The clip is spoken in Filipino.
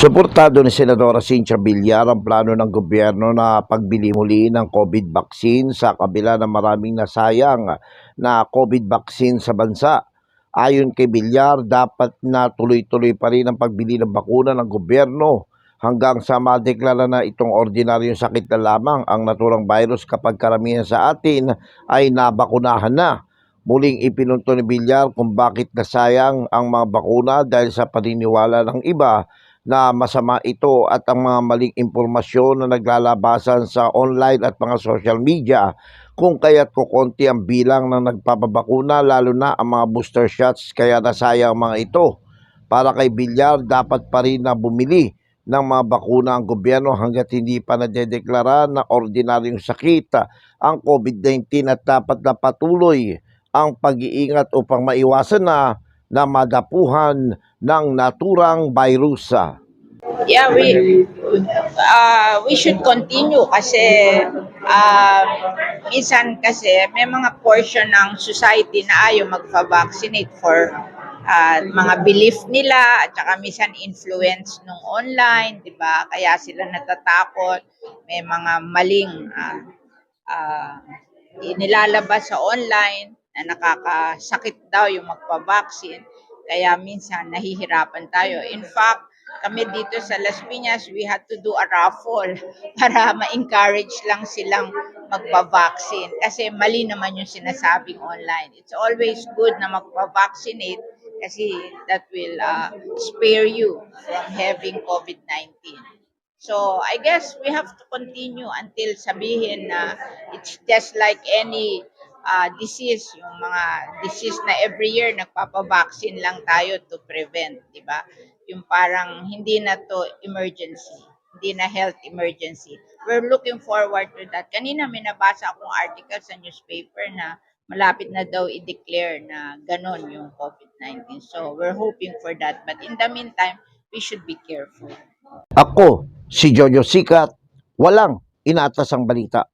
Suportado ni Senadora Cynthia Villar ang plano ng gobyerno na pagbili muli ng COVID vaccine sa kabila ng maraming nasayang na COVID vaccine sa bansa. Ayon kay Villar, dapat na tuloy-tuloy pa rin ang pagbili ng bakuna ng gobyerno hanggang sa madeklara na itong ordinaryong sakit na lamang ang naturang virus kapag karamihan sa atin ay nabakunahan na. Muling ipinunto ni Villar kung bakit nasayang ang mga bakuna dahil sa paniniwala ng iba na masama ito at ang mga maling impormasyon na naglalabasan sa online at mga social media kung kaya't kukonti ang bilang ng nagpapabakuna lalo na ang mga booster shots kaya nasayang ang mga ito. Para kay Villar, dapat pa rin na bumili ng mga bakuna ang gobyerno hanggat hindi pa nadedeklara na ordinaryong sakit ang COVID-19 at dapat na patuloy ang pag-iingat upang maiwasan na na madapuhan ng naturang virus. Yeah, we uh, we should continue kasi uh, minsan kasi may mga portion ng society na ayaw magpa-vaccinate for uh, mga belief nila at saka minsan influence nung online, 'di ba? Kaya sila natatakot. May mga maling uh, uh, inilalabas sa online na nakakasakit daw yung magpa-vaccine. Kaya minsan nahihirapan tayo. In fact, kami dito sa Las Piñas, we had to do a raffle para ma-encourage lang silang magpa-vaccine. Kasi mali naman yung sinasabing online. It's always good na magpa-vaccinate kasi that will uh, spare you from having COVID-19. So, I guess we have to continue until sabihin na it's just like any uh, disease, yung mga disease na every year nagpapabaksin lang tayo to prevent, di ba? Yung parang hindi na to emergency, hindi na health emergency. We're looking forward to that. Kanina may nabasa akong article sa newspaper na malapit na daw i-declare na ganon yung COVID-19. So, we're hoping for that. But in the meantime, we should be careful. Ako, si Jojo Sikat, walang inatas ang balita.